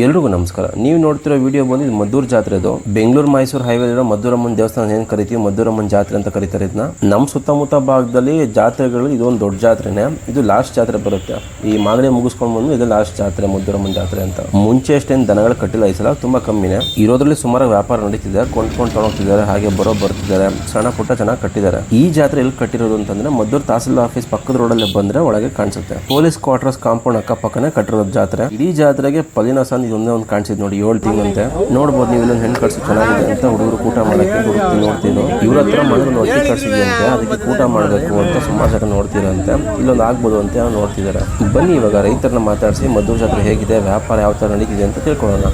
ಎಲ್ರಿಗೂ ನಮಸ್ಕಾರ. ನೀವು ನೋಡ್ತಿರೋ ವಿಡಿಯೋ ಬಂದು ಇದು ಮದ್ದೂರು ಜಾತ್ರೆ ಅದು ಬೆಂಗಳೂರು ಮೈಸೂರು ಹೈವೇ ಇರೋ ಮದ್ದೂರಮ್ಮನ ದೇವಸ್ಥಾನ ಏನು ಕರಿತೀವಿ? ಮದ್ದೂರಮ್ಮನ ಜಾತ್ರೆ ಅಂತ ಕರೀತಾರೆ ಇದನ್ನ. ನಮ್ಮ ಸುತ್ತಮುತ್ತ ಭಾಗದಲ್ಲಿ ಜಾತ್ರೆಗಳು ಇದೊಂದು ದೊಡ್ಡ ಜಾತ್ರೆನೇ. ಇದು ಲಾಸ್ಟ್ ಜಾತ್ರೆ ಬರುತ್ತೆ. ಈ ಮಾಗಡಿ ಮುಗಿಸ್ಕೊಂಡು ಬಂದು ಇದು ಲಾಸ್ಟ್ ಜಾತ್ರೆ, ಮದ್ದೂರಮ್ಮನ ಜಾತ್ರೆ ಅಂತ. ಮುಂಚೆ ಅಷ್ಟೇನು ದನಗಳು ಕಟ್ಟಿಲ್ಲ, ಈ ಸಲ ತುಂಬಾ ಕಮ್ಮಿನೇ. ಇರೋದ್ರಲ್ಲಿ ಸುಮಾರು ವ್ಯಾಪಾರ ನಡೀತಿದೆ. ಕೊಂಡ್ಕೊಂಡು ತಗೊಂಡ್ತಿದ್ದಾರೆ ಹಾಗೆ ಬರೋ ಬರ್ತಿದ್ದಾರೆ. ಸಣ್ಣ ಪುಟ್ಟ ಚೆನ್ನಾಗಿ ಕಟ್ಟಿದ್ದಾರೆ. ಈ ಜಾತ್ರೆ ಎಲ್ಲಿ ಕಟ್ಟಿರೋದು ಅಂತಂದ್ರೆ ಮದ್ದೂರು ತಹಸೀಲ್ ಆಫೀಸ್ ಪಕ್ಕದ ರೋಡಲ್ಲೇ ಬಂದ್ರೆ ಒಳಗೆ ಕಾಣಿಸುತ್ತೆ. ಪೊಲೀಸ್ ಕ್ವಾರ್ಟರ್ಸ್ ಕಾಂಪೌಂಡ್ ಅಕ್ಕಪಕ್ಕನೆ ಕಟ್ಟಿರೋದು ಜಾತ್ರೆ. ಇಡೀ ಜಾತ್ರೆಗೆ ಪಲಿನ ಸಂದ್ ಇದೊಂದೇ ಒಂದು ಕಾಣಿಸಿದ್ ನೋಡಿ ಏಳು ತಿಂಗಳಂತೆ. ನೋಡ್ಬೋದು ನೀವು ಇಲ್ಲೊಂದು ಹೆಣ್ಣು ಕಟ್ಸು ಚೆನ್ನಾಗಿದೆ ಅಂತ ಹುಡುಗರು ಕೂಟ ಮಾಡೋಕ್ಕೆ ಹುಡುಕ್ತಿ ನೋಡ್ತೀನಿ. ಇವ್ರ ಹತ್ರ ಮನೆಯಲ್ಲಿ ಒಟ್ಟಿ ಕಳ್ಸಿದ್ಯಂತೆ ಅದಕ್ಕೆ ಕೂಟ ಮಾಡಬೇಕು ಅಂತ ಸುಮಾರು ಜನ ನೋಡ್ತಿರಂತೆ. ಇಲ್ಲೊಂದು ಆಗ್ಬೋದು ಅಂತ ನೋಡ್ತಿದ್ದಾರೆ ಬನ್ನಿ ಇವಾಗ ರೈತರನ್ನ ಮಾತಾಡಿಸಿ, ಮದ್ದೂರು ಜಾತ್ರೆ ಹೇಗಿದೆ, ವ್ಯಾಪಾರ ಯಾವ ಥರ ನಡೀತಿದೆ ಅಂತ ತಿಳ್ಕೊಳ್ಳೋಣ.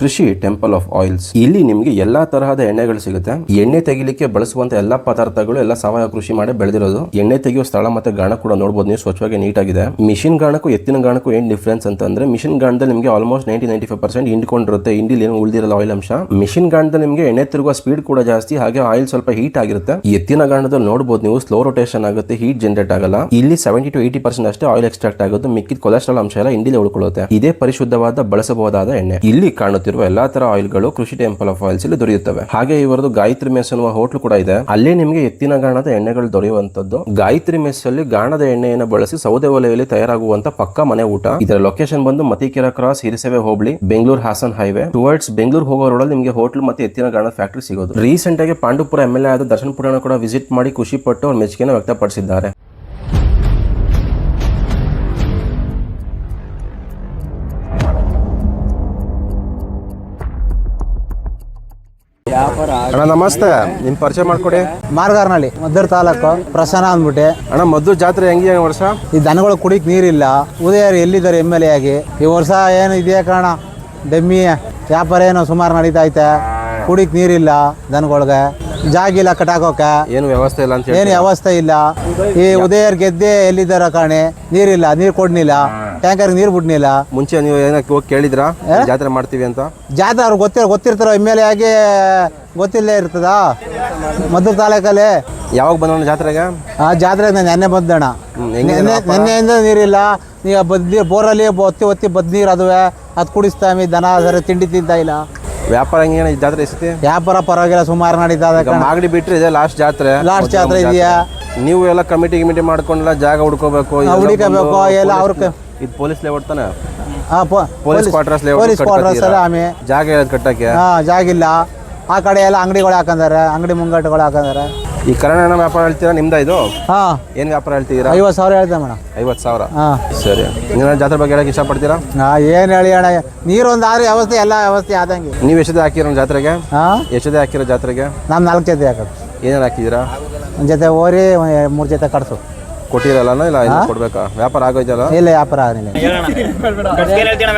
ಕೃಷಿ ಟೆಂಪಲ್ ಆಫ್ ಆಯಿಲ್ಸ್. ಇಲ್ಲಿ ನಿಮಗೆ ಎಲ್ಲಾ ತರಹದ ಎಣ್ಣೆಗಳು ಸಿಗುತ್ತೆ. ಎಣ್ಣೆ ತೆಗಿಲಿಕ್ಕೆ ಬಳಸುವಂತ ಎಲ್ಲಾ ಪದಾರ್ಥಗಳು, ಎಲ್ಲ ಸಾವಯವ ಕೃಷಿ ಮಾಡಿ ಬೆಳೆದಿರೋದು. ಎಣ್ಣೆ ತೆಗೆಯುವ ಸ್ಥಳ ಮತ್ತೆ ಗಾಣ ಕೂಡ ನೋಡಬಹುದು ನೀವು, ಸ್ವಚ್ಛವಾಗಿ ನೀಟ್ ಆಗಿದೆ ಮಿಷಿನ್ ಗಾಣಕ್ಕೂ, ಎತ್ತಿನ ಗಾಣಕ್ಕೂ ಏನ್ ಡಿಫ್ರೆನ್ಸ್ ಅಂತಂದ್ರೆ, ಮಿಷಿನ್ ಗಾಣದಲ್ಲಿ ನಿಮಗೆ almost ninety ninety five percent ಹಿಂಡ್ಕೊಂಡಿರುತ್ತೆ ಇಂಡಿಲಿ ಏನು ಉಳಿದಿರಲ್ಲ ಆಯಿಲ್ ಅಂಶ. ಮಿಷಿನ್ ಗಾಣದಲ್ಲಿ ನಿಮಗೆ ಎಣ್ಣೆ ತಿರುಗುವ ಸ್ಪೀಡ್ ಕೂಡ ಜಾಸ್ತಿ, ಹಾಗೆ ಆಯಿಲ್ ಸ್ವಲ್ಪ ಹೀಟ್ ಆಗಿರುತ್ತೆ. ಎತ್ತಿನ ಗಾಣದಲ್ಲಿ ನೋಡಬಹುದು ನೀವು ಸ್ಲೋ ರೊಟೇಷನ್ ಆಗುತ್ತೆ ಹೀಟ್ ಜನರೇಟ್ ಆಗಲ್ಲ. ಇಲ್ಲಿ ಸೆವೆಂಟಿ ಟು ಏಟಿ ಪರ್ಸೆಂಟ್ ಅಷ್ಟೇ ಆಯಿಲ್ ಎಕ್ಸ್ಟ್ರಾಕ್ಟ್ ಆಗುತ್ತೆ. ಮಿಕ್ಕಿದ ಕೊಲೆಸ್ಟ್ರಾಲ್ ಅಂಶ ಎಲ್ಲ ಇಂಡಿಲಿ ಉಳ್ಕೊಳ್ಳುತ್ತೆ. ಇದೇ ಪರಿಶುದ್ಧವಾದ, ಬಳಸಬಹುದಾದ ಎಣ್ಣೆ. ಇಲ್ಲಿ ಕಾಣುತ್ತಿರುವ ಎಲ್ಲಾ ತರ ಆಯಿಲ್ಗಳು ಕೃಷಿ ಟೆಂಪಲ್ ಆಫ್ ಆಯಿಲ್ಸ್ ಇಲ್ಲಿ ದೊರೆಯುತ್ತವೆ. ಹಾಗೆ ಇವರದು ಗಾಯತ್ರಿ ಮೆಸ್ ಅನ್ನುವ ಹೋಟ್ಲು ಕೂಡ ಇದೆ. ಅಲ್ಲಿ ನಿಮಗೆ ಎತ್ತಿನ ಗಾಣದ ಎಣ್ಣೆಗಳು ದೊರೆಯುವಂತದ್ದು ಗಾಯತ್ರಿ ಮೆಸ್ ಅಲ್ಲಿ ಗಾಣದ ಎಣ್ಣೆಯನ್ನು ಬಳಸಿ ಸೌದೆ ಒಲೆಯಲ್ಲಿ ತಯಾರಾಗುವಂತ ಪಕ್ಕ ಮನೆ ಊಟ. ಇದರ ಲೊಕೇಶನ್ ಬಂದು ಮತಿಕೆರ ಕ್ರಾಸ್ ಹಿರಿಸೇವೆ ಹೋಬಳಿ, ಬೆಂಗಳೂರು ಹಾಸನ್ ಹೈವೇ ಟುವರ್ಡ್ಸ್ ಬೆಂಗಳೂರು ಹೋಗೋ ರೋಡಲ್ಲಿ ನಿಮಗೆ ಹೋಟ್ಲು ಮತ್ತೆ ಎತ್ತಿನ ಗಾಣದ ಫ್ಯಾಕ್ಟರಿ ಸಿಗೋದು. ರೀಸೆಂಟ್ ಆಗಿ ಪಾಂಡುಪುರ ಎಂ ಎಲ್ ಎ ಆದ ದರ್ಶನ್ ಪುರಾಣ ಕೂಡ ವಿಸಿಟ್ ಮಾಡಿ ಖುಷಿ ಪಟ್ಟು ಅವ್ರ ಮೆಚ್ಚುಗೆಯನ್ನು ವ್ಯಕ್ತಪಡಿಸಿದ್ದಾರೆ. ಅಣ್ಣ ನಮಸ್ತೆ. ನಿಮ್ ಪರಿಚಯ ಮಾಡ್ಕೊಡಿ. ಮಾರ್ಗಾರ್ನಳ್ಳಿ ಮದ್ದರ್ ತಾಲೂಕು ಪ್ರಸನ್ನ ಅಂದ್ಬಿಟ್ಟು. ಅಣ್ಣ ಮದ್ದು ಜಾತ್ರೆ ಹೆಂಗಿದೆ ವರ್ಷ? ಈ ದನಗಳು ಕುಡಿಕ್ ನೀರಿಲ್ಲ. ಉದಯರು ಎಲ್ಲಿದ್ದಾರೆ ಎಂ ಎಲ್ ಎ ಆಗಿ? ಈ ವರ್ಷ ಏನು ಇದೆಯಾ ಕಾರಣ ಡೆಮ್ಮಿ ವ್ಯಾಪಾರ ಏನೋ ಸುಮಾರು ನಡೀತಾ ಐತೆ. ಕುಡಿಕ್ ನೀರಿಲ್ಲ ದನಗಳ್ಗೆ. ಜಾಗಿಲ್ಲ ಕಟಾಕೋಕೆ ಏನು ವ್ಯವಸ್ಥೆ ಇಲ್ಲ ಅಂತ ಹೇಳಿ ಏನು ವ್ಯವಸ್ಥೆ ಇಲ್ಲ. ಈ ಉದಯರ್ ಗೆದ್ದೆ ಎಲ್ಲಿದ್ದಾರ ಕಾಣೆ? ನೀರಿಲ್ಲ ನೀರು ಕೊಡ್ನಿಲ್ಲ ಟ್ಯಾಂಕರ್ ನೀರು ಬಿಡ್ನಿಲ್ಲ. ಮುಂಚೆ ನೀವು ಏನಕ್ಕೆ ಹೋಗಿ ಕೇಳಿದ್ರಾ? ಜಾತ್ರೆ ಮಾಡ್ತೀವಿ ಅಂತ? ಜಾತ್ರೆ ಅವ್ರು ಗೊತ್ತಿರ ಗೊತ್ತಿರ್ತಾರೋ ಎಂ ಎಲ್ ಎ ಆಗಿ ಗೊತ್ತಿಲ್ಲೇ ಇರ್ತದ? ಮದ್ದೂರು ತಾಲೂಕಲ್ಲಿ. ಯಾವಾಗ ಬಂದವಣ ಜಾತ್ರೆಗೆ? ಆ ಜಾತ್ರೆಗೆ ನಾನು ನೆನ್ನೆ ಬಂದಣ ನೆನ್ನೆಯಿಂದ ನೀರಿಲ್ಲ. ನೀವು ಬದ್ ನೀರು ಬೋರಲ್ಲಿ ಒತ್ತಿ ಒತ್ತಿ ಬದ್ ನೀರು ಅದುವೆ. ಅದು ಕುಡಿಸ್ತಾ ದನ ಅದರ ತಿಂಡಿ ತಿಂತ ಇಲ್ಲ. ವ್ಯಾಪಾರ ಹೆಂಗೇನ ಜಾತ್ರೆ ಎಸತಿ ವ್ಯಾಪಾರ ಪರವಾಗಿಲ್ಲ ಸುಮಾರು ನಡೀತಾ ಮಾಗಡಿ ಬಿಟ್ರೆ ಇದೆ ಲಾಸ್ಟ್ ಜಾತ್ರೆ. ಲಾಸ್ಟ್ ಜಾತ್ರೆ ಇದೆಯಾ? ನೀವು ಎಲ್ಲ ಕಮಿಟಿ ಗಿಮಿಟಿ ಮಾಡ್ಕೊಂಡೆಲ್ಲ ಜಾಗ ಹುಡ್ಕೋಬೇಕು ಇದೆಲ್ಲ ಹುಡುಕಬೇಕು ಬಂದು ಎಲ್ಲ ಅವ್ರ ಇದು ಪೊಲೀಸ್ ಲೇಔಟ್ ತಾನೆ? ಹಾಂ ಪೊಲೀಸ್ ಕ್ವಾರ್ಟರ್ಸ್ ಪೊಲೀಸ್ ಕ್ವಾರ್ಟರ್ಸ್ ಎಲ್ಲ ಆಮೆ. ಜಾಗ ಹೇಳೋದು ಕಟ್ಟಕ್ಕೆ? ಹಾಂ ಜಾಗಿಲ್ಲ ಆ ಕಡೆ ಎಲ್ಲ ಅಂಗಡಿಗಳು ಹಾಕಂದಾರೆ ಅಂಗಡಿ ಮುಂಗಟ್ಟುಗಳು ಹಾಕಂದಾರೆ. ಈ ಕನ್ನಡ ವ್ಯಾಪಾರ ಹೇಳ್ತೀರಾ? ನಿಮ್ದ ಇದು? ಹಾ. ಏನ್ ವ್ಯಾಪಾರ ಹೇಳ್ತೀರಾ? ಐವತ್ತು ಸಾವಿರ ಹೇಳ್ದೆ ಮೇಡಮ್. ಐವತ್ತು ಸಾವಿರ. ಹಾಂ. ಸರಿ. ನೀವು ಜಾತ್ರೆ ಬಗ್ಗೆ ಹೇಳಕ್ ಇಷ್ಟಪಡ್ತೀರಾ? ಹಾ ಏನು ಹೇಳಿ ಅಣ್ಣ ನೀರೊಂದು ಆದ್ರೆ ವ್ಯವಸ್ಥೆ ಎಲ್ಲ ವ್ಯವಸ್ಥೆ ಆದಂಗೆ. ನೀವು ಎಷ್ಟದೇ ಹಾಕಿರೋ ಜಾತ್ರೆಗೆ? ಹಾ? ಎಷ್ಟದೇ ಹಾಕಿರೋ ಜಾತ್ರೆಗೆ? ನಮ್ಮ ನಾಲ್ಕು ಜೊತೆ ಹಾಕೋದು. ಏನೇನು ಹಾಕಿದ್ದೀರಾ? ಒಂದು ಜೊತೆ ಓರಿ ಮೂರು ಜೊತೆ ಕಟ್ಸು. ಕೊಟ್ಟಿರಲ್ಲ ಇಲ್ಲ ಇನ್ನು ಕೊಡ್ಬೇಕಾ? ವ್ಯಾಪಾರ ಆಗೋಯ್ತಲ್ಲ? ಇಲ್ಲ ವ್ಯಾಪಾರ ಆಗಲಿಲ್ಲ.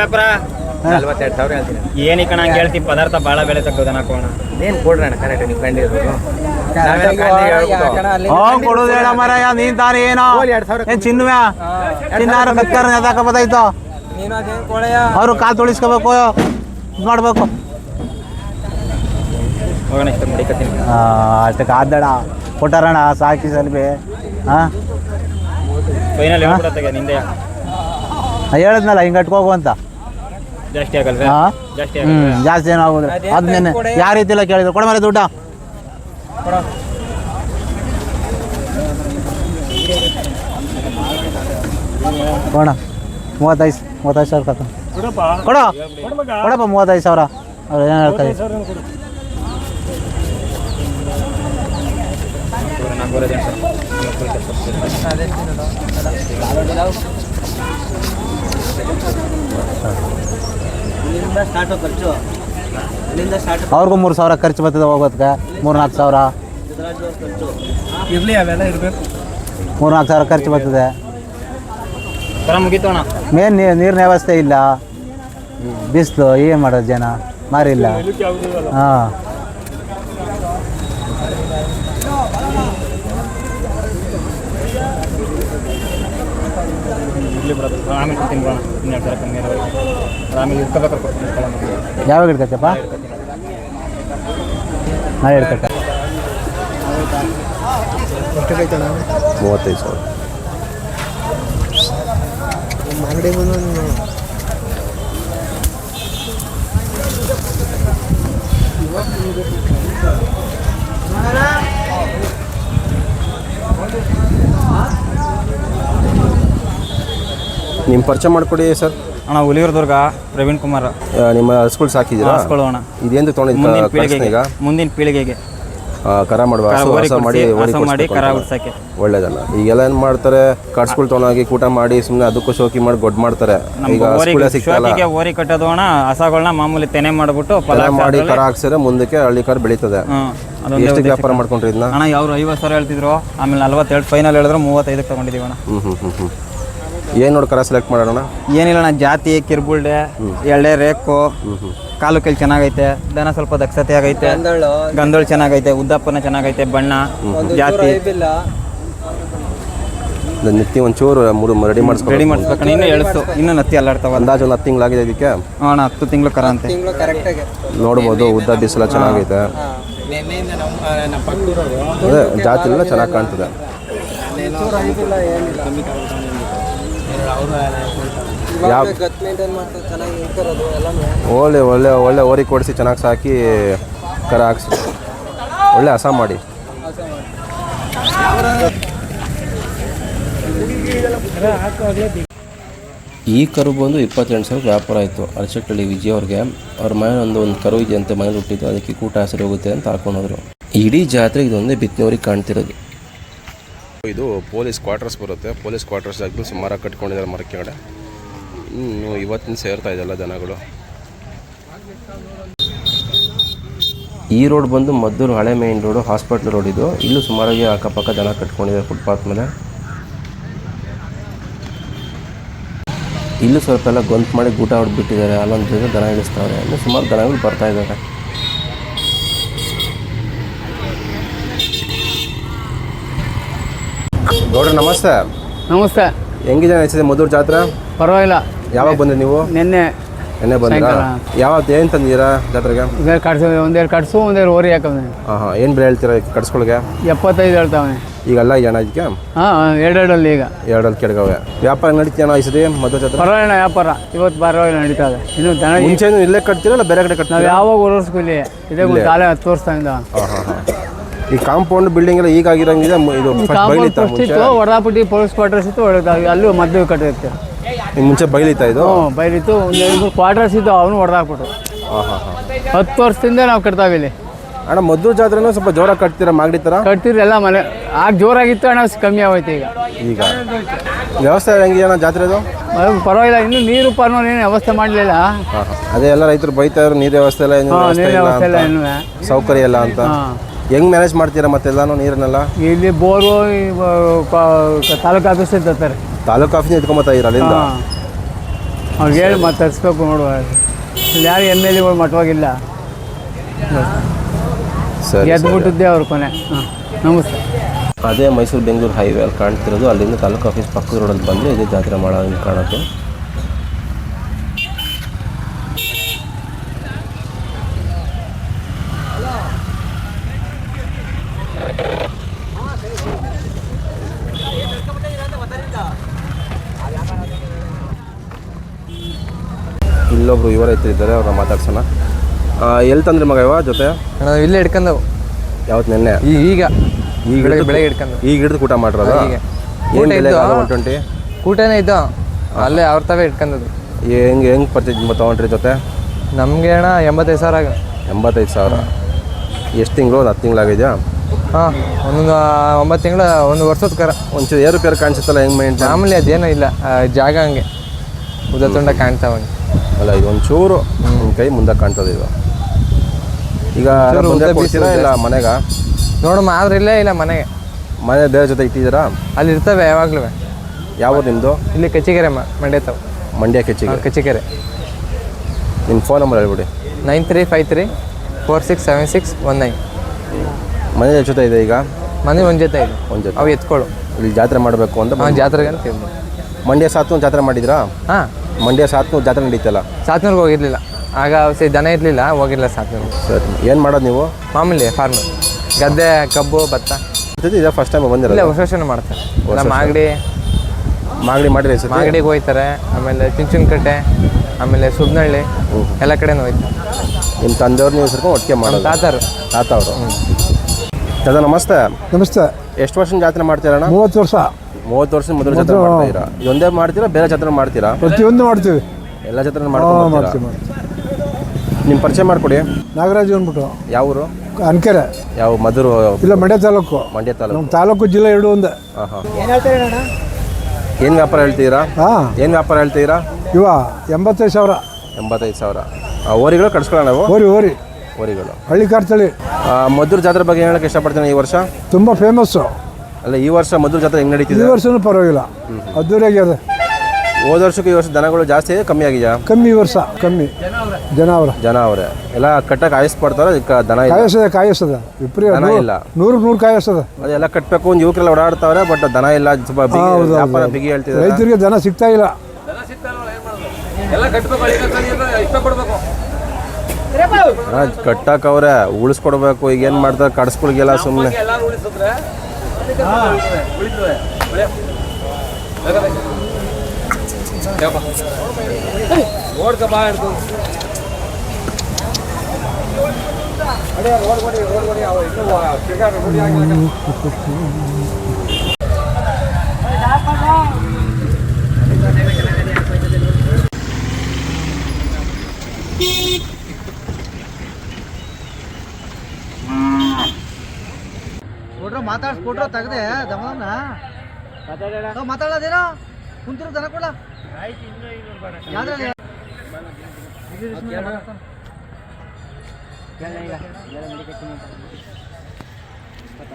ವ್ಯಾಪಾರ? ನಲ್ವತ್ತೆರಡು ಸಾವಿರ ಹೇಳ್ತೀನಿ. ಏನಿ ಕಣ ಹಂಗೆ ಹೇಳ್ತಿ ಪದಾರ್ಥ ಭಾಳ ಬೆಲೆ ತಗೋದನ ಕೋಣ. ಏನ್ ಕೊಡ್ರಿ ಅಣ್ಣ ಕರೆಕ್ಟ್ ನೀವು ಕಂಡಿರೋದು ಹೋಗ್ ಕೊಡೋದು ಹೇಳ ಮರಯ್ಯ ನೀನ್ ತಾನೇ ಏನೋ? ಚಿನ್ನುವ? ಚಿನ್ನಾರ ಅವ್ರು ಕಾಲ್ ತೊಳಿಸ್ಕೋಬೇಕು ಇದ್ ಮಾಡ್ಬೇಕು. ಹೋಗೋಣ ಇಷ್ಟ ಮಡಿಕತ್ತೀನಿ. ಅಷ್ಟಕ್ಕೆ ಆದಣ ಕೊಟ್ಟಾರಣ ಸಾಕಿ ಸ್ವಲ್ಪ ಹಾ? ಫೈನಲ್ ಹೇಳ್ಬಿಡತ್ತಾಗ ನಿಂದೆ. ಹೇಳಿದ್ನಲ್ಲ ಹಿಂಗ್ ಕಟ್ಕೋಗು ಅಂತ. ಜಾಸ್ತಿ ಆಗಲ್ವೇ? ಹಾ? ಜಾಸ್ತಿ ಹ್ಮ್ ಆಗಲ್ವೇ ಜಾಸ್ತಿ ಏನೋ ಆಗುದಿಲ್ಲ ಅದ್ನೇನೆ ಯಾವ ರೀತಿ ಎಲ್ಲ ಕೇಳಿದ್ರು. ಕೊಡ ಮೇಲೆ ದುಡ್ಡ. ಕೊಡ. ಮೂವತ್ತೈದು ಮೂವತ್ತೈದು ಸಾವಿರ ಕತ್ತ ಕೊಡ. ಕೊಡಪ್ಪ ಮೂವತ್ತೈದು ಸಾವಿರ. ಅವ್ರು ಏನು ಹೇಳ್ತಾರೆ? ನಾಲ್ಕೂವರೆ ಜನ ಅವ್ರಿಗೂ ಮೂರು ಸಾವಿರ ಖರ್ಚು ಬರ್ತದೆ ಹೋಗೋದಕ್ಕೆ. ಮೂರು ನಾಲ್ಕು ಸಾವಿರ ಇರಲಿ ಅವೆಲ್ಲ ಇರಬೇಕು. ಮೂರು ನಾಲ್ಕು ಸಾವಿರ ಖರ್ಚು ಬರ್ತದೆ. ಮೇನ್ ನೀರು ನೀರಿನ ವ್ಯವಸ್ಥೆ ಇಲ್ಲ. ಬಿಸಿಲು ಏನು ಮಾಡೋದು ಜನ. ಮಾರಿಲ್ಲ ಹಾಂ. ಇಲ್ಲಿ ಬರೋದು ಆಮೇಲೆ ಕೊಡ್ತೀನಿ ಬಿಡೋಣ ಇನ್ನೆರಡು ಸಾವಿರ ಕಮ್ಮಿ ಆಮೇಲೆ ಇರ್ಕೋಬೇಕಾದ್ರೆ ಕೊಡ್ತೀನಿ ಕಳ ಯಾವಾಗ ಹಿಡ್ಕತ್ತಪ್ಪ? ನಾಳೆ ಇರ್ತೈತೆ ಮೂವತ್ತೈದು ಸಾವಿರ. ನಿಮ್ಮ ಪರಿಚಯ ಮಾಡಿಕೊಡಿ ಸರ್. ಅಣ್ಣ ಹುಲಿಯೂರು ದುರ್ಗ ಪ್ರವೀಣ್ ಕುಮಾರ್. ಆ, ನಿಮ್ಮ ಹಸ್ಗಳು ಸಾಕಿದ್ದೀರಾ ಹಾಸ್ಕೊಳ್ಳೋಣ ಇದೇನು ಮುಂದಿನ ತೊಗೊಂಡಿದ್ದು ಪೀಳಿಗೆಗೆ ಈಗ? ಮುಂದಿನ ಪೀಳಿಗೆಗೆ. ಆ, ಕರ ಮಾಡುವ ಕರ ಹಸು ಎಲ್ಲ ಹಸ ಮಾಡಿ ಕೊಡ್ಸಿ, ಓರಿ ಹಸ ಮಾಡಿ ಕೊಡ್ಸ್ಬೇಕು ಕರ ಅಂತ. ಉಡ್ಸಕ್ಕೆ. ಒಳ್ಳೇದಲ್ಲ. ಈಗೆಲ್ಲ ಏನು ಮಾಡ್ತಾರೆ? ಕಟ್ಸ್ಗಳು ತೊಗೊಂಡೋಗಿ ಕೂಟ ಮಾಡಿ ಸುಮ್ಮನೆ ಅದಕ್ಕೂ ಶೋಕಿ ಮಾಡಿ ಗೊಡ್ ಮಾಡ್ತಾರೆ. ಈಗ ಓರಿ ಕಟ್ಟೋದೋಣ ಸಿಗ್ತಲ್ಲ ಶೋಕಿಗೆ ಓರಿ ಕಟ್ಟೋದು ಅಣ್ಣ ಹಸಗಳನ್ನ ಮಾಮೂಲಿ ತೆನೆ ಮಾಡ್ಬಿಟ್ಟು ಫಲ ಮಾಡಿ ಕರ ಹಾಕ್ಸಿದ್ರೆ ಮುಂದಕ್ಕೆ ಹಳ್ಳಿ ಕರ ಬೆಳೀತದೆ. ಹ್ಮ್ ಅದೊಂದೇ ವ್ಯಾಪಾರ ಮಾಡ್ಕೊಂಡ್ರಿ ಇದನ್ನ ಅಣ್ಣ ಯಾವ್ರು ಐವತ್ತು ಸಾವಿರ ಹೇಳ್ತಿದ್ರು ಆಮೇಲೆ ನಲ್ವತ್ತೆರಡು ಫೈನಲ್ ಹೇಳಿದ್ರು ಮೂವತ್ತೈದಕ್ಕೆ ತಗೊಂಡಿದ್ದೀವಿ ಅಣ್ಣ. ಹ್ಮ್ ಹ್ಮ್ ಹ್ಮ್ ಹ್ಞೂ ಏನು ನೋಡಿ ಕರ ಸೆಲೆಕ್ಟ್ ಮಾಡೋಣ? ಏನಿಲ್ಲ ಅಣ್ಣ ಜಾತಿ ಕಿರ್ಬುಳ್ಳೆ ಎಳ್ಳೆ ರೇಕು ಕಾಲು ಕೈಲಿ ಚೆನ್ನಾಗೈತೆ ದನ ಸ್ವಲ್ಪ ದಕ್ಷತೆ ಆಗೈತೆ ಗಂಧೋಳು ಚೆನ್ನಾಗೈತೆ ಉದ್ದಪ್ಪನ ಚೆನ್ನಾಗೈತೆ ಬಣ್ಣ ಜಾತಿ. ನತ್ತಿ ಒಂಚೂರು ಮೂರು ರೆಡಿ ಮಾಡಿಸ್ಕೊಂಡು ರೆಡಿ ಮಾಡಿಸ್ಬೇಕು ಇನ್ನೂ ಎಳಿಸ್ತು ಇನ್ನೂ ನತ್ತಿ ಅಲ್ಲಾಡ್ತಾವ ಅಂದಾಜು ಒಂದು ಹತ್ತು ತಿಂಗಳಾಗಿದೆ ಇದಕ್ಕೆ? ಅಣ್ಣ ಹತ್ತು ತಿಂಗಳು ಕರ ಅಂತೆ. ನೋಡ್ಬೋದು ಉದ್ದ ಬಿಸಿಲ ಚೆನ್ನಾಗೈತೆ. ಅದೇ ಜಾತಿ ಎಲ್ಲ ಚೆನ್ನಾಗಿ ಕಾಣ್ತದೆ. ಯಾವ ಒಳ್ಳೆ ಒಳ್ಳೆ ಒಳ್ಳೆ ಓರಿ ಕೊಡಿಸಿ ಚೆನ್ನಾಗಿ ಸಾಕಿ ಕರ ಹಾಕ್ಸಿ. ಒಳ್ಳೆ ಹಸ ಮಾಡಿ. ಈ ಕರು ಬಂದು ಇಪ್ಪತ್ತೆಂಟು ಸಾವಿರ ವ್ಯಾಪಾರ ಆಯಿತು. ಅರಸಟ್ಟಳ್ಳಿ ವಿಜಯ್ ಅವ್ರಿಗೆ. ಅವ್ರ ಮನೆ ಒಂದು ಒಂದು ಕರು ಇದೆ ಅಂತ ಮನೇಲಿ ಹುಟ್ಟಿದ್ದು. ಅದಕ್ಕೆ ಕೂಟ ಹಸಿರು ಹೋಗುತ್ತೆ ಅಂತ ಹಾಕೊಂಡೋದ್ರು. ಇಡೀ ಜಾತ್ರೆಗೆ ಇದೊಂದೇ ಬಿತ್ತನೆಯವ್ರಿಗೆ ಕಾಣ್ತಿರೋದು. ಇದು ಪೊಲೀಸ್ ಕ್ವಾರ್ಟರ್ಸ್ ಬರುತ್ತೆ. ಪೊಲೀಸ್ ಕ್ವಾರ್ಟರ್ಸ್ ಆಗಲು ಸುಮಾರು ಕಟ್ಕೊಂಡಿದ್ದಾರೆ ಮರ ಕಡೆ ಇನ್ನು ಇವತ್ತಿನ ಸೇರ್ತಾ ಇದೆಲ್ಲ ಜನಗಳು. ಈ ರೋಡ್ ಬಂದು ಮದ್ದೂರು ಹಳೆ ಮೇನ್ ರೋಡು ಹಾಸ್ಪಿಟ್ಲ್ ರೋಡ್ ಇದು. ಇಲ್ಲೂ ಸುಮಾರಾಗಿ ಅಕ್ಕಪಕ್ಕ ಜನ ಕಟ್ಕೊಂಡಿದ್ದಾರೆ ಫುಟ್ಪಾತ್ ಮೇಲೆ. ಇಲ್ಲೂ ಸ್ವಲ್ಪ ಎಲ್ಲ ಗೊಂತು ಮಾಡಿ ಗೂಟ ಹೊಡೆದ್ಬಿಟ್ಟಿದ್ದಾರೆ ಅಲ್ಲೊಂದು ಜನ ಇಳಿಸ್ತಾವ್ರೆ ಇನ್ನು ಸುಮಾರು ದನಗಳು ಬರ್ತಾ ಇದ್ದಾರೆ ಗೌಡ್ರ ನಮಸ್ತೆ. ನಮಸ್ತೆ. ಹೆಂಗಿದೆ ಅನಿಸಿದೆ ಮಧುರ್ ಜಾತ್ರೆ? ಪರವಾಗಿಲ್ಲ. ಯಾವಾಗ ಬಂದ್ರಿ ನೀವು? ನಿನ್ನೆ ನೆನ್ನೆ ಬಂದಿರಾ? ಯಾವತ್ತು ಏನು ತಂದಿದ್ದೀರಾ ಜಾತ್ರೆಗೆ? ಒಂದೇ ಕಟ್ಸು ಒಂದೇ ಕಟ್ಸು ಒಂದೇ ಓರಿ ಹಾಕವ್ನೆ. ಹಾಂ ಹಾಂ ಏನು ಬೆಲೆ ಹೇಳ್ತೀರಾ ಕಟ್ಸ್ಕೊಳ್ಗೆ? ಎಪ್ಪತ್ತೈದು ಹೇಳ್ತಾವೆ ಈಗೆಲ್ಲ ಜನ ಇದಕ್ಕೆ? ಹಾಂ ಎರಡೆರಡಲ್ಲಿ ಈಗ. ಎರಡಲ್ಲಿ ಕೆಡಗವೆ ವ್ಯಾಪಾರ ನಡೀತೀನೋ ಇಸದಿ ಮಧು ಜಾತ್ರೆ? ಪರವಾಗಿಲ್ಲ ವ್ಯಾಪಾರ. ಇವತ್ತು ಪರವಾಗಿಲ್ಲ ನಡೀತಾ ಇದೆ. ಇನ್ನು ದನ ಮುಂಚೆನೂ ಇಲ್ಲೇ ಕಟ್ತೀರಲ್ಲ ಬೇರೆ ಕಡೆ ನಾವು ಕಟ್ತೀರಾ? ಯಾವಾಗ ಓಡಿಸ್ಕೊಳ್ಳಿ ಇದೇ ತೋರಿಸ್ತಾ ಹತ್ತು ವರ್ಷದಿಂದ. ಹಾಂ ಹಾಂ ಹಾಂ ಈ ಕಾಂಪೌಂಡ್ ಬಿಲ್ಡಿಂಗ್ ಎಲ್ಲ ಈಗ ಆಗಿರಂಗಿದೆ ಇದು ಇತ್ತು ಪೊಲೀಸ್ ಕ್ವಾರ್ಟರ್ಸ್ ಇತ್ತು ಒಳಗಾಗಿ ಅಲ್ಲೂ ಮದ್ದು ಕಟ್ಟಿರುತ್ತೆ ಈ ಮುಂಚೆ ಬೈಲಿತಾ ಇದು? ಬೈಲಿತ್ತು ಒಂದು ಎರಡು ಮೂರು ಕ್ವಾರ್ಟರ್ಸ್ ಇತ್ತು ಅವನು ಹೊಡೆದಾಕ್ಬಿಟ್ರು ಹಾಂ ಹಾಂ ಹಾಂ ಹತ್ತು ವರ್ಷದಿಂದ ನಾವು ಕಟ್ತಾವೆ ಇಲ್ಲಿ. ಅಣ್ಣ ಮದ್ದು ಜಾತ್ರೆನೂ ಸ್ವಲ್ಪ ಜೋರಾಗಿ ಕಟ್ತೀರಾ ಮಾಗಡಿ ಥರ ಕಟ್ತಿದ್ರು ಎಲ್ಲ ಮನೆ ಆಗ ಜೋರಾಗಿತ್ತು ಹಣ ಕಮ್ಮಿ ಆಗೋಯ್ತು ಈಗ. ಈಗ? ವ್ಯವಸ್ಥೆ ಹೆಂಗಿದೆ ಅಣ್ಣ ಜಾತ್ರೆದು? ಅದು ಪರವಾಗಿಲ್ಲ ಇನ್ನು ನೀರು ಪರ್ನೋ ಏನು ವ್ಯವಸ್ಥೆ ಮಾಡಲಿಲ್ಲ. ಅದೇ ಎಲ್ಲ ರೈತರು ಬೈತಾ ಇದ್ರು ನೀರು ವ್ಯವಸ್ಥೆ ಎಲ್ಲ ಸೌಕರ್ಯ ಇಲ್ಲ ಅಂತ? ಹೆಂಗ್ ಮ್ಯಾನೇಜ್ ಮಾಡ್ತೀರಾ ಮತ್ತೆಲ್ಲಾನು ನೀರನ್ನೆಲ್ಲ? ಇಲ್ಲಿ ಬೋರು ತಾಲೂಕು ಆಫೀಸ್ ತರ್ತಾರೆ ತಾಲೂಕು ಆಫೀಸ್ ಎತ್ಕೊಂಬತ್ತಾ ಇರ ಅಲ್ಲಿಂದ? ಅವ್ರಿಗೆ ಹೇಳಿ ಮತ್ತೆ ತರಿಸ್ಬೇಕು ನೋಡುವ. ಇಲ್ಲಿ ಯಾರು ಎಂ ಎಲ್ ಎಗಳು ಮಟ್ಟವಾಗಿಲ್ಲ ಸರಿ ಗೆದ್ದು ಸರಿ. ಬಿಟ್ಟಿದ್ದೆ ಅವ್ರ ಕೊನೆ. ಹಾಂ. ನಮಸ್ತೆ. ಅದೇ ಮೈಸೂರು ಬೆಂಗಳೂರು ಹೈವೇ ಅಲ್ಲಿ ಕಾಣ್ತಿರೋದು. ಅಲ್ಲಿಂದ ತಾಲೂಕು ಆಫೀಸ್ ಪಕ್ಕದ ರೋಡಲ್ಲಿ ಬಂದು ಇದೇ ಜಾತ್ರೆ ಮಾಡೋದು ಕಾಣುತ್ತೆ ಯುವ ರೈತರು ಇದ್ದಾರೆ ಅವ್ರನ್ನ ಮಾತಾಡ್ಸೋಣ. ಎಲ್ಲಿ ತಂದ್ರಿ ಮಗ ಇವ ಜೊತೆ? ನಾವು ಇಲ್ಲೇ ಹಿಡ್ಕೊಂಡವು ಯಾವತ್ತು ನೆನ್ನೆ? ಈಗ. ಈಗ ಬೆಳಗ್ಗೆ ಹಿಡ್ಕೊಂಡು ಈಗ ಹಿಡಿದು ಊಟ ಮಾಡಿರೋದು? ಈಗ. ಏನು ಬೆಲೆ ಒನ್ ಟ್ವೆಂಟಿ ಕೂಟನೇ ಇದ್ದ? ಅಲ್ಲೇ ಅವ್ರ ತಾವೇ ಇಟ್ಕೊಂಡದು ಹೆಂಗೆ ಹೆಂಗೆ ಪರ್ಚೇಸ್ ತೊಗೊಂಡ್ರಿ ಜೊತೆ? ನಮಗೆ ಅಣ್ಣ ಎಂಬತ್ತೈದು ಸಾವಿರ ಆಗ. ಎಂಬತ್ತೈದು ಸಾವಿರ. ಎಷ್ಟು ತಿಂಗಳು? ಒಂದು ಹತ್ತು ತಿಂಗಳಾಗಿದೆಯಾ ಹಾಂ ಒಂದೊಂದು ಒಂಬತ್ತು ತಿಂಗಳು ಒಂದು ವರ್ಷದ ಕರ. ಒಂಚೂರು ಏರುಪೇರು ಕಾಣಿಸುತ್ತಲ್ಲ ಹೆಂಗೆ ಮೈಂಡ್ ಮಾಮೂಲಿ ಅದೇನೂ ಇಲ್ಲ ಜಾಗ ಹಂಗೆ. ಉದ್ದ ತುಂಡ ಕಾಣ್ತಾವೆ ಅಲ್ಲ ಇದು ಒಂಚೂರು ನಿಮ್ಮ ಕೈ ಮುಂದೆ ಕಾಣ್ತದೆ ಇದು. ಈಗ ಕೊಡ್ತೀರಾ ಇಲ್ಲ ಮನೆಗೆ? ನೋಡು ಮಾತ್ರ ಇಲ್ಲೇ ಇಲ್ಲ ಮನೆಗೆ. ಮನೆ ಬೇರೆ ಜೊತೆ ಇಟ್ಟಿದ್ದೀರಾ? ಅಲ್ಲಿ ಇರ್ತವೆ ಯಾವಾಗಲೂ. ಯಾವ್ದು ನಿಮ್ಮದು ಇಲ್ಲಿ ಕಚ್ಚಿಗೆರೆ ಮಂಡ್ಯ ತಾವು. ಮಂಡ್ಯ ಕೆಚ್ಚಿಗೆ ಕಚ್ಚಿಗೆರೆ. ನಿಮ್ಮ ಫೋನ್ ನಂಬರ್ ಹೇಳ್ಬಿಡಿ. Nine three five three four six seven six one nine. ಮನೆ ಜೊತೆ ಇದೆ ಈಗ? ಮನೆ ಒಂದು ಜೊತೆ ಇದೆ. ಒಂದು ಜೊತೆ. ಅವು ಎತ್ಕೊಳ್ಳು. ಇಲ್ಲಿ ಜಾತ್ರೆ ಮಾಡಬೇಕು ಅಂತ ಜಾತ್ರೆಗೆ ಅಂತ ಮಂಡ್ಯ ಸಾತು ಜಾತ್ರೆ ಮಾಡಿದ್ರಾ ಹಾಂ. ಮಂಡ್ಯ ಸಾತ್ನೂರು ಜಾತ್ರೆ ನಡೀತಲ್ಲ? ಸಾತ್ನೂರ್ಗೆ ಹೋಗಿರ್ಲಿಲ್ಲ. ಆಗ ಔಷಧಿ ದನ ಇರಲಿಲ್ಲ ಹೋಗಿರಲಿಲ್ಲ ಸಾತ್ನೂರ್ಗೆ. ಸರಿ ಏನು ಮಾಡೋದು ನೀವು? ಮಾಮೂಲಿ ಫಾರ್ಮರ್ ಗದ್ದೆ ಕಬ್ಬು ಭತ್ತ. ಜೊತೆ ಇದೆ ಫಸ್ಟ್ ಟೈಮ್ ಬಂದಿರಲ್ಲ ಹೊಸ ವರ್ಷನೂ ಮಾಡ್ತಾರೆ. ಎಲ್ಲ ಮಾಗಡಿ. ಮಾಗಡಿ ಮಾಡಿರಿ ಸರ್ ಮಾಗಡಿಗೆ ಹೋಯ್ತಾರೆ ಆಮೇಲೆ ಚಿಂಚಿನಕಟ್ಟೆ ಆಮೇಲೆ ಸುಬ್ನಹಳ್ಳಿ ಎಲ್ಲ ಕಡೆನೂ ಹೋಯ್ತಾರೆ. ನಿಮ್ಮ ತಂದೆಯವ್ರು ನೀವು ಸೇರ್ಕೊಂಡು ಒಟ್ಟಿಗೆ ಮಾಡೋದು. ತಾತಾರು ತಾತ ಅವರು ದಾದಾ ನಮಸ್ತೆ. ನಮಸ್ತೆ. ಎಷ್ಟು ವರ್ಷ ಜಾತ್ರೆ ಮಾಡ್ತೀರಣ್ಣ? ಮೂವತ್ತು ವರ್ಷ. ಮೂವತ್ತು ವರ್ಷ ಮೊದಲ ಜಾತ್ರೆ ಮಾಡ್ತಾ ಇದ್ದೀರಾ? ಇದೊಂದೇ ಮಾಡ್ತೀರಾ ಬೇರೆ ಜಾತ್ರೆ ಮಾಡ್ತೀರಾ? ಪ್ರತಿಯೊಂದು ಮಾಡ್ತೀವಿ. ಎಲ್ಲ ಜಾತ್ರೆ ಮಾಡ್ತೀವಿ ನಿಮ್ಮ ಪರಿಚಯ ಮಾಡಿಕೊಡಿ. ನಾಗರಾಜ್ ಅಂದ್ಬಿಟ್ಟು. ಯಾವ ಊರು? ಅನ್ಕೆರೆ. ಯಾವ ಮಧುರು? ಇಲ್ಲ ಮಂಡ್ಯ ತಾಲೂಕು. ಮಂಡ್ಯ ತಾಲೂಕು. ನಮ್ಮ ತಾಲೂಕು ಜಿಲ್ಲೆ ಎರಡು ಒಂದೇ. ಹಾಂ ಹಾಂ. ಏನು ವ್ಯಾಪಾರ ಹೇಳ್ತೀರಾ? ಹಾಂ. ಏನು ವ್ಯಾಪಾರ ಹೇಳ್ತೀರಾ? ಇವ ಎಂಬತ್ತೈದು ಸಾವಿರ. ಎಂಬತ್ತೈದು ಸಾವಿರ. ಆ, ಓರಿಗಳು ಕಡಿಸ್ಕೊಳ್ಳೋಣ ನಾವು? ಓರಿ ಓರಿ ಓರಿಗಳು ಹಳ್ಳಿ ಕಾರ್ತಳಿ ಮಧುರ ಮಧುರ್ ಜಾತ್ರೆ ಬಗ್ಗೆ ಹೇಳಕ್ಕೆ ಇಷ್ಟಪಡ್ತೀನಿ ಈ ವರ್ಷ? ತುಂಬ ಫೇಮಸ್ಸು ಅಲ್ಲ ಈ ವರ್ಷ ಮಧುರ ಜಾತ್ರೆ ಹೆಂಗೆ ಈ ನಡೀತಿದೆ ವರ್ಷನೂ ಪರವಾಗಿಲ್ಲ. ಅದ್ದೂರಿಯಾಗ್ಯದ ಹೋದ ವರ್ಷಕ್ಕೆ ಈ ವರ್ಷ ದನಗಳು ಜಾಸ್ತಿ ಇದೆ ಕಮ್ಮಿ ಆಗಿದೆಯಾ? ಕಮ್ಮಿ ಈ ವರ್ಷ ಕಮ್ಮಿ. ಜನ ಅವರ. ಜನ ಅವರೇ. ಎಲ್ಲ ಕಟ್ಟಕ್ಕೆ ಆಯಿಸ್ಪಡ್ತಾರೆ ಅದಕ್ಕೆ ದನ ಇದೆ ಕಾಯಸದ ಕಾಯಸದ ವಿಪರೀತ ದನ ಇಲ್ಲ. ನೂರು ನೂರು ಕಾಯಸದ ಅದೆಲ್ಲ ಕಟ್ಟಬೇಕು ಒಂದು ಯುವಕರೆಲ್ಲ ಓಡಾಡ್ತಾವ್ರೆ ಬಟ್ ದನ ಇಲ್ಲ ಸ್ವಲ್ಪ ಬಿಗಿ ವ್ಯಾಪಾರ ಬಿಗಿ ಹೇಳ್ತಿದ್ದಾರೆ ರೈತರಿಗೆ ದನ ಸಿಗ್ತಾ ಇಲ್ಲ. ಕಟ್ಟಕ್ಕವ್ರೆ ಉಳಿಸ್ಕೊಡ್ಬೇಕು. ಈಗ ಏನು ಮಾಡ್ತಾರೆ ಕಡ್ಸ್ಗಳಿಗೆಲ್ಲ ಸುಮ್ಮನೆ ಕೊಟ್ರ ಮಾತಾಡ್ಸ್ಕೊಟ್ರ ತೆಗ್ದೆ ದಮನ ಮಾತಾಡೋದೇನೋ? ಕುಂತಿರೋ ದನ ಕೊಡ ಯಾವ್ದ್ರಲ್ಲಿ?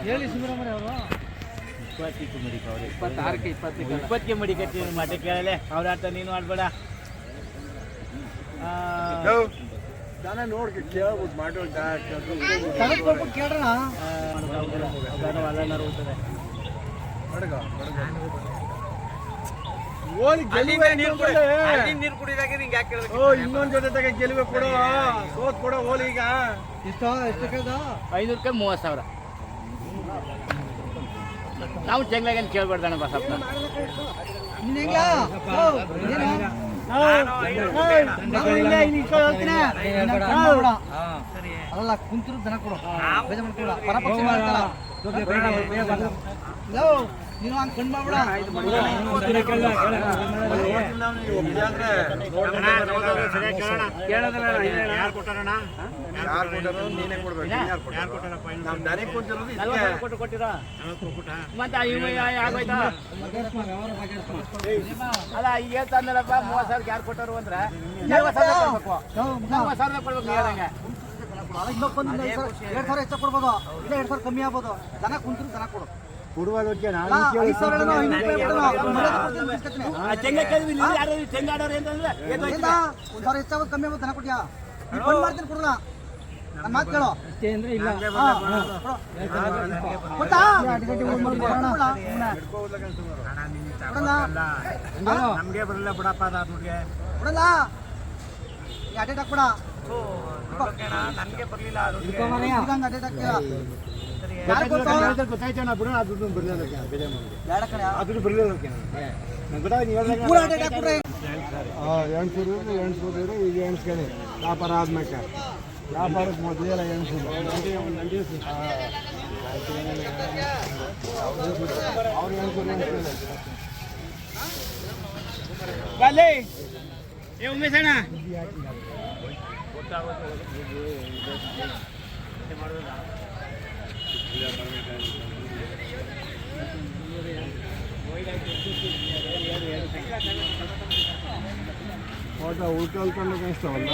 ಹೇಳಿ ಸುಬ್ರಹ್ಮಣ್ಯ ಅವರು. ಇಪ್ಪತ್ತಾರಕ್ಕೆ ಇಪ್ಪತ್ತಕ್ಕೆ ಇಪ್ಪತ್ತಿಗೆ ಮಡಿಕಟ್ಟಿ ಮಠ ಕೇಳಲೆ. ಅವ್ರ ಆಟ ನೀನು ಆಡ್ಬೇಡ. ತೆಗೆದ್ಕೊಟ್ಬಿಟ್ಟು ಕೇಳ್ರಣ. ನೀರು ಕುಡಿದಾಗ ನಿಂಗೆ ಯಾಕೆ ಇನ್ನೊಂದು ಜೊತೆ ತಗ ಗೆಲುವೆ ಕೊಡೋ ಸೋತ್ ಕೊಡೋ ಹೋಲಿ ಈಗ. ಎಷ್ಟು ಕೇಳ್ದ? ಐನೂರು ರೂಪಾಯಿ ಮೂವತ್ತು ಸಾವಿರ. ನಾವು ಚೆಂಗ್ಲಾಗೇನು ಕೇಳ್ಬಾರ್ದಣ್ಣ ಬಸಪ್ಪ. ನೀನ್? ಓ, ಹಂಗ್. ಅಲ್ಲ. ಕುಂತಿರು ದನ ಕೊಡು. ಮಾಡ್ಕೊಬೇಡ. ಪರಪಕ್ಷ ಮಾಡ್ತಾಳ. ನೀನು ಹಂಗ್ ಅಲ್ಲ ಈಗ ಹೇಳ್ತಾನಲ್ಲಪ್ಪ ಮೂವತ್ತು ಸಾವಿರಕ್ಕೆ ಯಾರು ಕೊಟ್ಟರು ಅಂದ್ರೆ? ನಲ್ವತ್ತು ಸಾವಿರ ಕೊಡ್ಬೇಕು. ಬಂದು ಎರಡ್ ಸಾವಿರ- ಎರಡ್ ಸಾವಿರ ಹೆಚ್ಚು ಕೊಡ್ಬೋದು. ಇಲ್ಲ ಎರಡ್ ಸಾವಿರ ಕಮ್ಮಿ ಆಗ್ಬೋದು. ಕುಂತ್ರು ದನ ಕೊಡು. ಒಂದ್ ಸಾವಿರ ಹೆಚ್ಚಾಗೋದು ಕಮ್ಮಿ ಆಗೋದು ದನ ಕೊಡ್ಯಾ ನೀನ್ ಬಂದ್ ಮಾಡ್ತೀನಿ ಕೊಡೋಣ. ನನ್ನ ಮಾತು ಕೇಳು. ಅಷ್ಟೇ ಅಂದ್ರೆ ಇಲ್ಲ. ಕೊಡ್ತಾ? ಕೊಡೋಣ. ನಮ್ಗೆ ಬರಲ್ಲ ಬಿಡಪ್ಪ ಅದ ಕೊಡಲ್ಲ. ನಮ್ಗೆ ಬರ್ಲಿಲ್ಲ ಗೊತ್ತಾಯ್ತಣ್ಣ ಬಿಡು ದುಡ್ಡು ಬರ್ಲಿಲ್ಲ ದುಡ್ಡು ಬರ್ಲಿಲ್ಲ ಎಣ್ಸೂರು ಎಣ್ಸೂರು ಈಗ ಎಣಿಸ್ಕೊಳ್ಳಿ ವ್ಯಾಪಾರ ಆದ್ಮೇಲೆ ವ್ಯಾಪಾರಕ್ಕೆ ಮೊದಲೆಲ್ಲ ಎಣ್ಸೂರು ಅವ್ರು ಎಣ್ಸೂರು ಎಣ್ಸ್ಕೊಳ್ಳಿ ಓಟ ಉಳ್ಕೊಳ್ಕೊಂಡು ಕಾಣಿಸ್ತಾವಲ್ಲ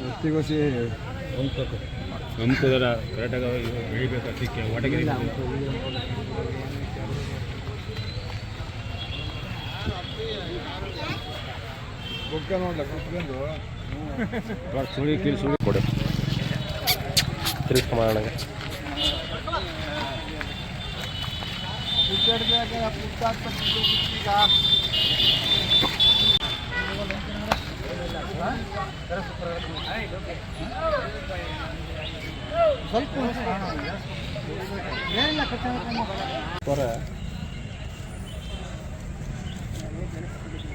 ಗೊತ್ತಿಗೋಸಿ ಹಂಪದರ ಕರೆಕ್ಟಾಗಿ ಬೆಳಿಬೇಕು ಅದಕ್ಕೆ ಒಟಗಿರಿ ಸುಳಿ ಕೀಳು ಸುಳಿ ಕೊಡಿ. ತಿರ್ಗಿಸ್ಕೊಂಬರೋಣ ಸ್ವಲ್ಪ ಫೋನ್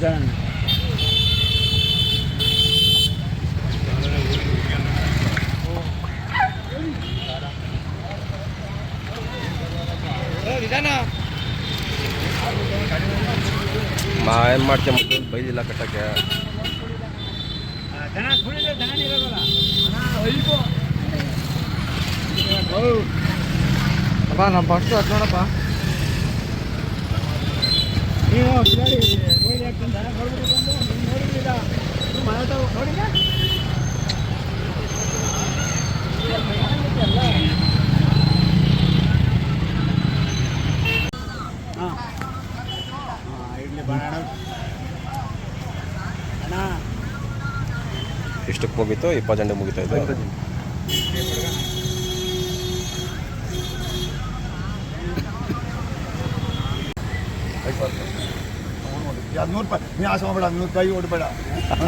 ಇದ್ದಾರೆ ಸುರೇಶ್ ಇದ್ದಾನೆ ಮಾ ಏನು ಮಾಡ್ತೀಯ ಮತ್ತೆ ಬೈದಿಲ್ಲ ಕಟ್ಟಕ್ಕೆ. ದನ ಸುಳಿದ್ರೆ ದನ ಇರೋದಲ್ಲ ಅಪ್ಪ ನಮ್ಮ ಫಸ್ಟು ಅದು ನೋಡಪ್ಪ. ನೀವು ಕಿಲಾಡಿ ನೋಡಿ ಹಾಕ್ತಂದ ನೋಡ್ಬಿಟ್ಟು ಬಂದು ನೀವು ನೋಡಿಲ್ಲ ಹಾಂ. ಬರೋಣ ಅಣ್ಣ. ಇಷ್ಟಕ್ಕೆ ಮುಗೀತು ಇಪ್ಪತ್ತು ಗಂಟೆ. ಮುಗಿತಾ ಇದೆ ನೂರು ರೂಪಾಯಿ ನೀ ಆಸೆ ಮಾಡಬೇಡ ನೂರು ಕೈ ಓಡಬೇಡ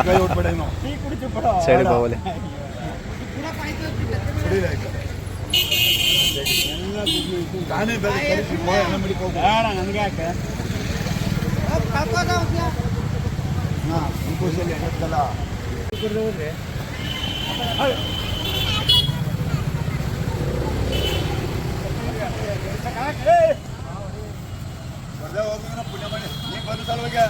ಕೈ ಓಡಬೇಡ ಇನ್ನು ಸರಿ ಬಾವಲೆ ನಾನೇ ಬೇರೆ ಕಳಿಸಿ ಎಲ್ಲ ಮಡಿಗೆ ಹೋಗ್ಬೇಡ ಬೇಡ ನನಗೆ ಯಾಕೆ ಹಾಂ ಸಂತೋಷದಲ್ಲಿ ಗೊತ್ತಲ್ಲ ಹೋದ್ರೆ ಬರ್ದೇ ಸಲುವಾಗಿ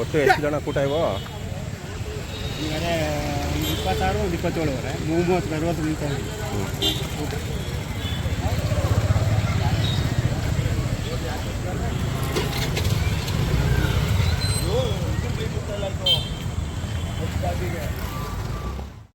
ಒಟ್ಟು ಎಷ್ಟು ಜನ ಕೂಟ ಇವ? ಇಪ್ಪತ್ತಾರು ಒಂದು ಇಪ್ಪತ್ತೇಳುವರೆ ಮೂವತ್ತು ಅರವತ್ತು ನಿಂತ